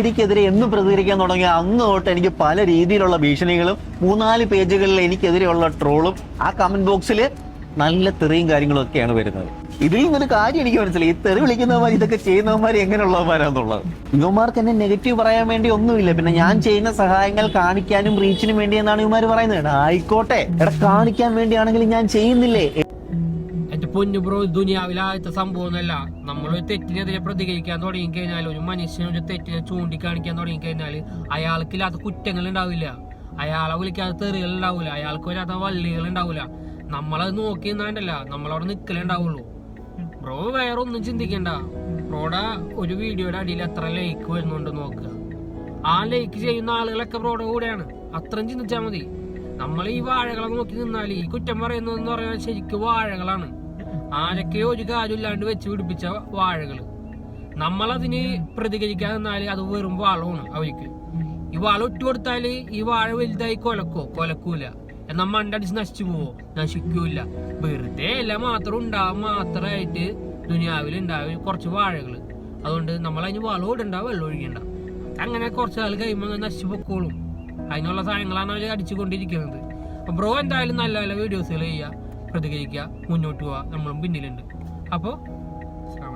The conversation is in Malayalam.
എനിക്കെതിരെ എന്ന് പ്രതികരിക്കാൻ തുടങ്ങിയ അന്ന് തൊട്ട് എനിക്ക് പല രീതിയിലുള്ള ഭീഷണികളും മൂന്നാൽ പേജുകളിൽ എനിക്കെതിരെയുള്ള ട്രോളും ആ കമന്റ് ബോക്സിൽ നല്ല തെറിയും കാര്യങ്ങളും ഒക്കെയാണ് വരുന്നത്. ഇതിൽ നിന്നൊരു കാര്യം എനിക്ക് മനസ്സിലായി. ഈ തെറി വിളിക്കുന്നവന്മാർ ഇതൊക്കെ ചെയ്യുന്നവന്മാർ എങ്ങനെയുള്ളവന്മാരാന്നുള്ളത് ഇവന്മാർക്ക് എന്നെ നെഗറ്റീവ് പറയാൻ വേണ്ടി ഒന്നുമില്ല. പിന്നെ ഞാൻ ചെയ്യുന്ന സഹായങ്ങൾ കാണിക്കാനും റീച്ചിനും വേണ്ടി എന്നാണ് ഇവന്മാർ പറയുന്നത്. ആയിക്കോട്ടെ. എടാ കാണിക്കാൻ വേണ്ടിയാണെങ്കിൽ ഞാൻ ചെയ്യുന്നില്ലേ? പൊന്നു ബ്രോ ദുനിയാവിലാദ്യത്തെ സംഭവമൊന്നുമല്ല നമ്മൾ ഒരു തെറ്റിനെതിരെ പ്രതികരിക്കാൻ തുടങ്ങി കഴിഞ്ഞാൽ ഒരു മനുഷ്യനെ ഒരു തെറ്റിനെ ചൂണ്ടിക്കാണിക്കാൻ തുടങ്ങി കഴിഞ്ഞാൽ അയാൾക്കില്ലാത്ത കുറ്റങ്ങൾ ഉണ്ടാവില്ല. അയാളെ വിളിക്കാത്ത തെറികൾ ഉണ്ടാവില്ല. അയാൾക്ക് വരാത്ത വള്ളികൾ ഉണ്ടാവില്ല. നമ്മളത് നോക്കി നിന്നാണ്ടല്ല നമ്മളവിടെ നിൽക്കലുണ്ടാവുള്ളൂ ബ്രോ വേറെ ഒന്നും ചിന്തിക്കണ്ട. ബ്രോടെ ഒരു വീഡിയോയുടെ അടിയിൽ എത്ര ലൈക്ക് വരുന്നുണ്ട് നോക്കുക ആ ലൈക്ക് ചെയ്യുന്ന ആളുകളൊക്കെ ബ്രോയുടെ കൂടെയാണ്. അത്രയും ചിന്തിച്ചാൽ മതി. നമ്മൾ ഈ വാഴകളെ നോക്കി നിന്നാൽ ഈ കുറ്റം പറയുന്നതെന്ന് പറഞ്ഞാൽ ശരിക്കും വാഴകളാണ്. ആരൊക്കെയോ ഒരു കാര്യമില്ലാണ്ട് വെച്ച് പിടിപ്പിച്ച വാഴകൾ. നമ്മളതിന് പ്രതികരിക്കാൻ നിന്നാൽ അത് വെറും വളമാണ് അവർക്ക്. ഈ വളം ഇട്ട് കൊടുത്താൽ ഈ വാഴ വലുതായി കൊലക്കോ? കൊലക്കൂല. എന്നാൽ മണ്ടടിച്ച് നശിച്ചു പോവോ? നശിക്കൂല വെറുതെ എല്ലാം മാത്രം ഉണ്ടാവും മാത്രമായിട്ട് ദുനിയാവിൽ ഉണ്ടാവും കുറച്ച് വാഴകൾ അതുകൊണ്ട് നമ്മൾ അതിന് വളം ഇടണ്ട വെള്ളം ഒഴിക്കണ്ട അങ്ങനെ കുറച്ച് നാൾ കഴിയുമ്പോൾ നശിച്ചു പൊക്കോളും. അതിനുള്ള സാധനങ്ങളാണ് അവർ അടിച്ചുകൊണ്ടിരിക്കുന്നത്. ബ്രോ എന്തായാലും നല്ല നല്ല വീഡിയോസുകൾ ചെയ്യുക. പ്രതികരിക്കുക മുന്നോട്ട് പോവുക നമ്മളും പിന്നിലുണ്ട്. അപ്പോൾ അസ്സാം